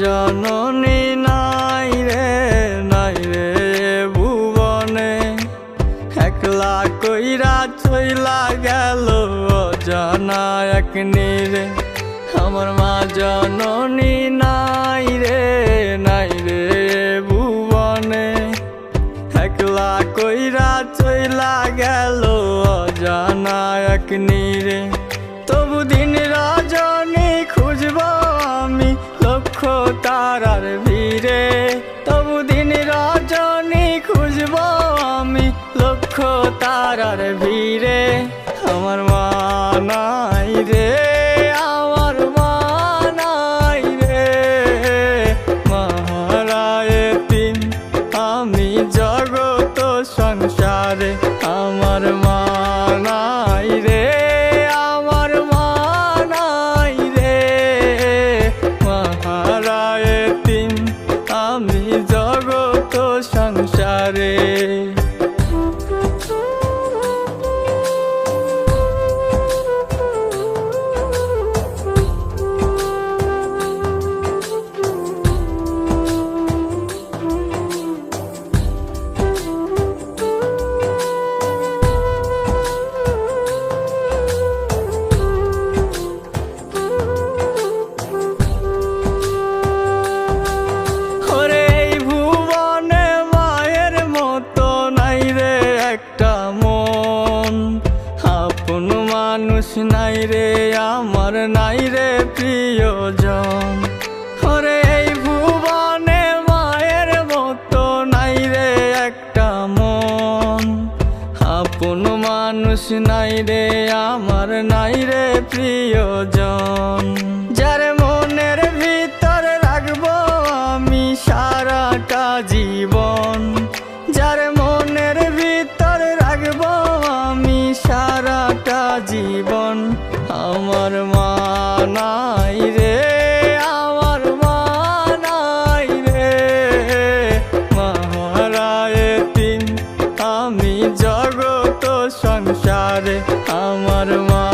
জননী নাই রে নাই রে ভুবনে। একলা কইরা চইলা গেল জানা এক রে আমার মা জননী নাই রে নাই রে ভুবনে। একলা কইরা চইলা গেল জানা এক আর নাই রে, আমার নাই রে প্রিয়জন। হরে এই ভুবনে মায়ের মতো নাই রে একটা মন। আপন মানুষ নাই রে, আমার নাই রে প্রিয়জন। জীবন আমার মানাই রে আমার মানাই রে। মহারায় তিন আমি জগত সংসারে আমার মা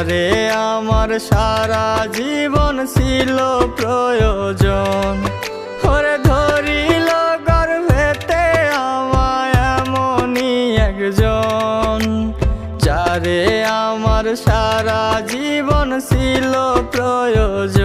যারে আমার সারা জীবন ছিল প্রয়োজন। ওরে ধরিল গর্ভেতে আমায় এমনই একজন, যারে আমার সারা জীবন ছিল প্রয়োজন।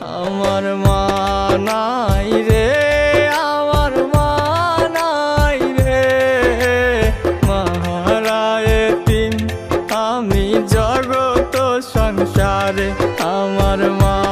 আমার মা নাই রে, আমার মা নাই রে। মহারায় তিন, আমি জগত সংসারে, আমার মা